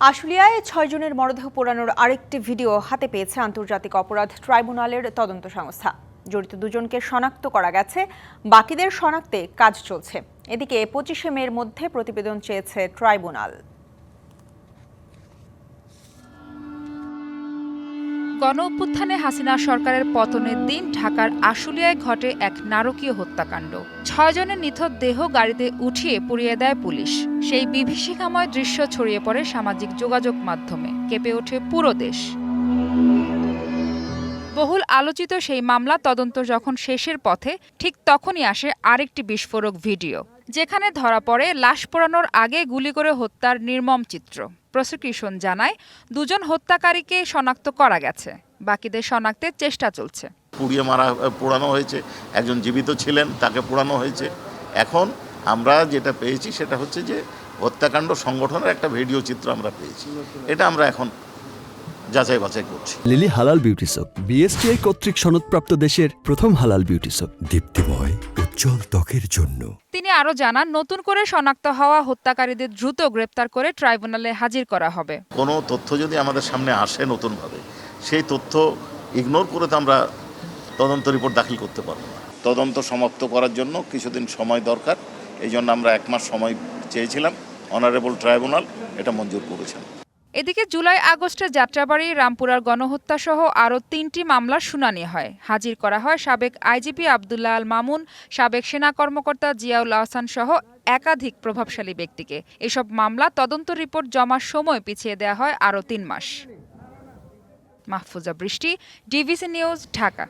আশুলিয়ায় ছয়জনের মরদেহ পোড়ানোর আরেকটি ভিডিও হাতে পেয়েছে আন্তর্জাতিক অপরাধ ট্রাইব্যুনালের তদন্ত সংস্থা। জড়িত দুজনকে শনাক্ত করা গেছে, বাকিদের শনাক্তে কাজ চলছে। এদিকে পঁচিশে মের মধ্যে প্রতিবেদন চেয়েছে ট্রাইব্যুনাল। গণ অভ্যুত্থানে হাসিনা সরকারের পতনের দিন ঢাকার আশুলিয়ায় ঘটে এক নারকীয় হত্যাকাণ্ড। ছয়জনের নিথর দেহ গাড়িতে উঠিয়ে পুড়িয়ে দেয় পুলিশ। সেই বিভীষিকাময় দৃশ্য ছড়িয়ে পড়ে সামাজিক যোগাযোগ মাধ্যমে। কেঁপে ওঠে পুরো দেশ। বহুল আলোচিত সেই মামলা তদন্ত যখন শেষের পথে, ঠিক তখনই আসে আরেকটি বিস্ফোরক ভিডিও, যেখানে ধরা পড়ে লাশ পোড়ানোর আগে গুলি করে হত্যার নির্মম চিত্র। প্রসিকিউশন জানায়, দুজন হত্যাকারীকে শনাক্ত করা গেছে, বাকিদের শনাক্তের চেষ্টা চলছে। পুড়িয়ে মারা, পোড়ানো হয়েছে, একজন জীবিত ছিলেন, তাকে পোড়ানো হয়েছে। এখন আমরা যেটা পেয়েছি সেটা হচ্ছে যে, হত্যাকাণ্ড সংগঠনের একটা ভিডিও চিত্র আমরা পেয়েছি। এটা আমরা এখন যাচাই বাছাই করছি। লিলি হালাল বিউটি সোপ বিএসটিআই কর্তৃক সনদপ্রাপ্ত দেশের প্রথম হালাল বিউটি সোপ। দীপ্তিময় উজ্জ্বল ত্বকের জন্য। তিনি আরও জানান নতুন করে শনাক্ত হওয়া হত্যাকারীদের দ্রুত গ্রেপ্তার করে ট্রাইব্যুনালে হাজির করা হবে। কোনো তথ্য যদি আমাদের সামনে আসে নতুনভাবে সেই তথ্য ইগনোর করে তো আমরা তদন্ত রিপোর্ট দাখিল করতে পারব না। তদন্ত সমাপ্ত করার জন্য কিছুদিন সময় দরকার এই জন্য আমরা এক মাস সময় চেয়েছিলাম। অনারেবল ট্রাইব্যুনাল এটা মঞ্জুর করেছেন। এদিকে জুলাই আগস্টে যাত্রাবাড়ি, রামপুরার গণহত্যা সহ আরও তিনটি মামলার শুনানি হয়। হাজির করা হয় সাবেক আইজিপি আবদুল্লাহ আল মামুন, সাবেক সেনা কর্মকর্তা জিয়াউল আহসান সহ একাধিক প্রভাবশালী ব্যক্তিকে। এসব মামলা তদন্ত রিপোর্ট জমার সময় পিছিয়ে দেওয়া হয় আরও তিন মাস। মাহফুজা বৃষ্টি ডিভিসি নিউজ, ঢাকা।